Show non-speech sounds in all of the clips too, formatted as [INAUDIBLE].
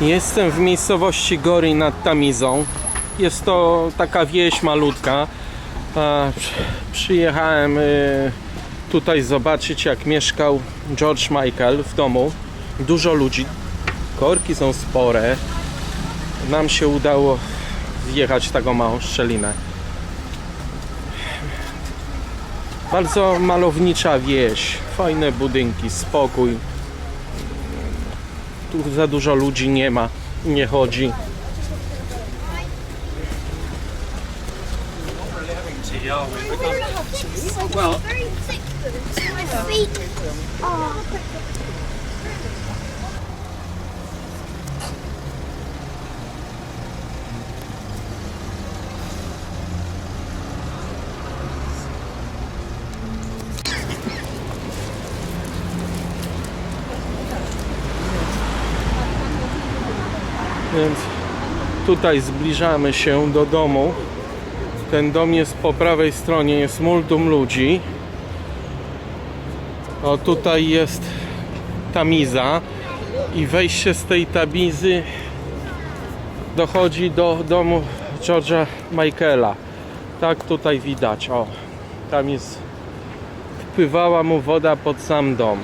Jestem w miejscowości Gory nad Tamizą. Jest to taka wieś malutka. Przyjechałem y, tutaj zobaczyć jak mieszkał George Michael w domu. Dużo ludzi. Korki są spore. Nam się udało wjechać w taką małą szczelinę. Bardzo malownicza wieś. Fajne budynki, spokój. Tu za dużo ludzi nie ma, nie chodzi. Well, Więc tutaj zbliżamy się do domu. Ten dom jest po prawej stronie, jest multum ludzi. O tutaj jest tamiza i wejście z tej tamizy dochodzi do domu George'a Michaela. Tak tutaj widać, o. Tam jest wpływała mu woda pod sam dom.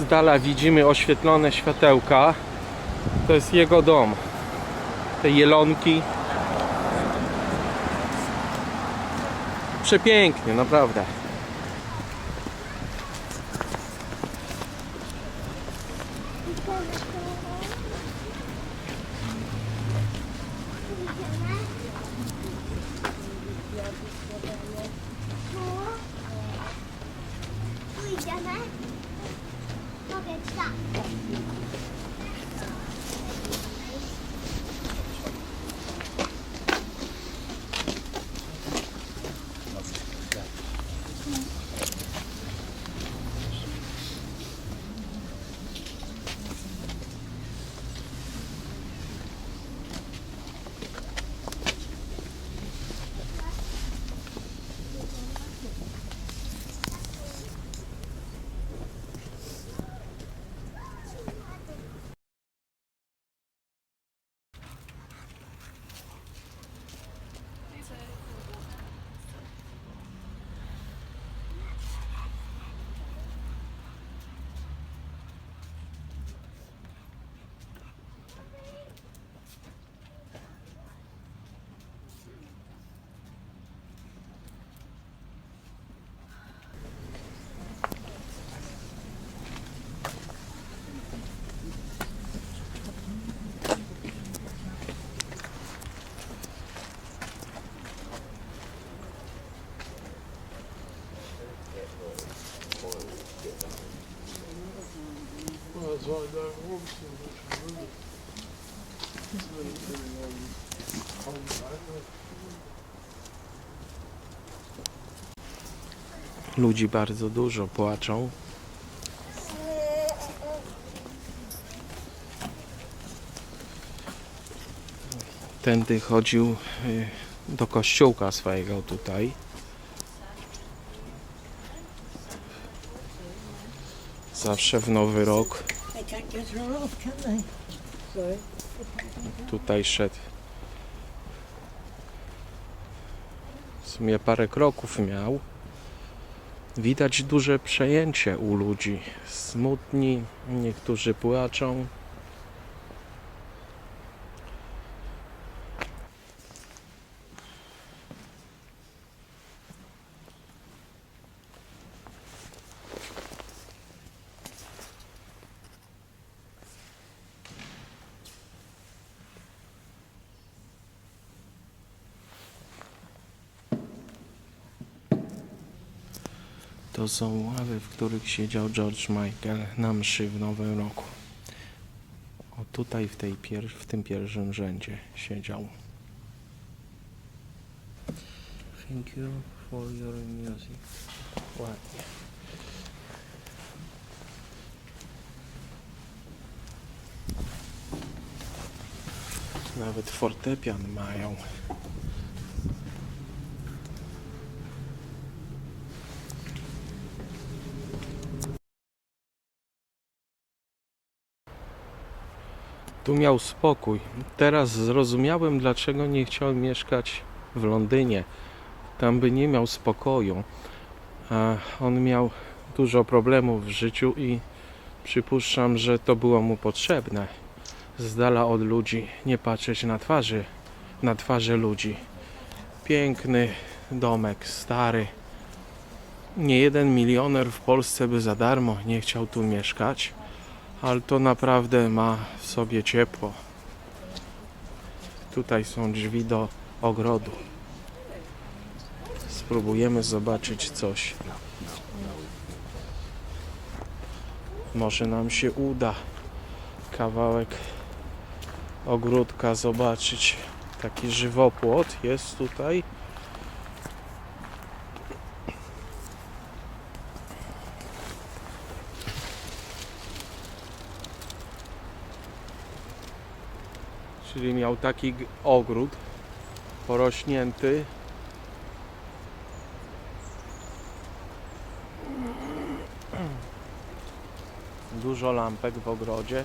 Z dala widzimy oświetlone światełka. To jest jego dom. Te jelonki. Przepięknie, naprawdę. Pójdziemy. Ludzi bardzo dużo płaczą. Tędy chodził y, do kościółka swojego tutaj. Zawsze w nowy rok tutaj szedł. W sumie parę kroków miał. Widać duże przejęcie u ludzi. Smutni, niektórzy płaczą. To są ławy, w których siedział George Michael na mszy w Nowym Roku. O tutaj w, tej pier- w tym pierwszym rzędzie siedział. Thank you for your music. Ładnie. Nawet fortepian mają. Tu miał spokój. Teraz zrozumiałem, dlaczego nie chciał mieszkać w Londynie. Tam by nie miał spokoju. A on miał dużo problemów w życiu i przypuszczam, że to było mu potrzebne. Z dala od ludzi, nie patrzeć na twarzy, na twarze ludzi. Piękny domek, stary. Nie jeden milioner w Polsce by za darmo nie chciał tu mieszkać, ale to naprawdę ma w sobie ciepło. Tutaj są drzwi do ogrodu. Spróbujemy zobaczyć coś. Może nam się uda kawałek ogródka zobaczyć. Taki żywopłot jest tutaj. Czyli miał taki ogród porośnięty. Dużo lampek w ogrodzie.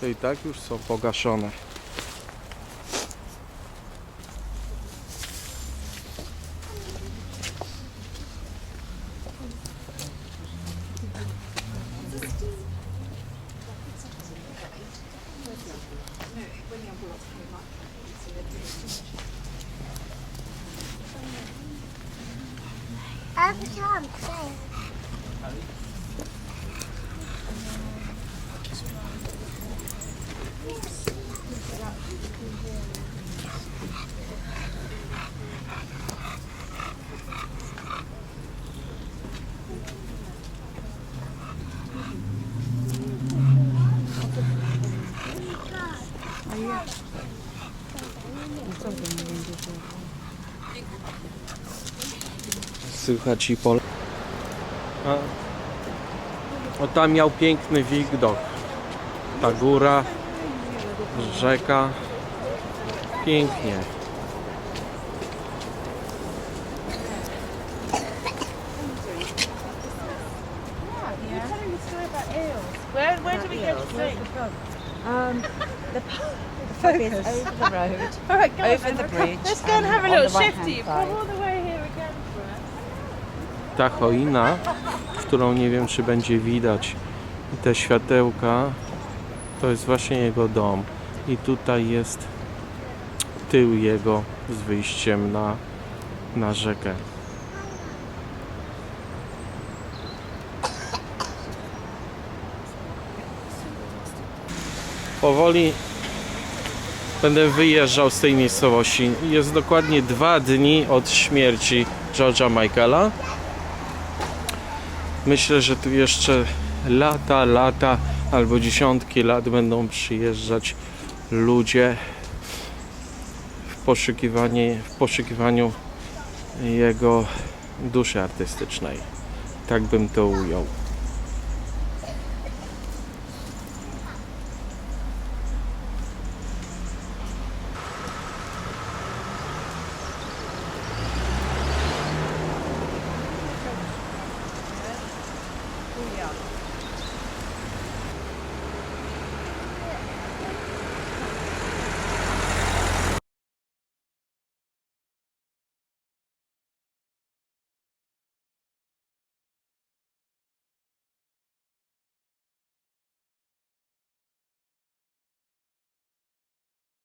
To i tak już są pogaszone. Mom, Słychać i pole. A, o tam miał piękny widok. Ta góra, rzeka. Pięknie. Where, where do we go to drink? Um, the [LAUGHS] pub is over the road. All right, go Over on, the then. bridge Let's go and have a little shifty. right-hand Ta choina, którą nie wiem czy będzie widać. I te światełka, to jest właśnie jego dom. I tutaj jest tył jego z wyjściem na, na rzekę. Powoli będę wyjeżdżał z tej miejscowości. Jest dokładnie dwa dni od śmierci George'a Michaela. Myślę, że tu jeszcze lata, lata albo dziesiątki lat będą przyjeżdżać ludzie w, poszukiwanie, w poszukiwaniu jego duszy artystycznej. Tak bym to ujął.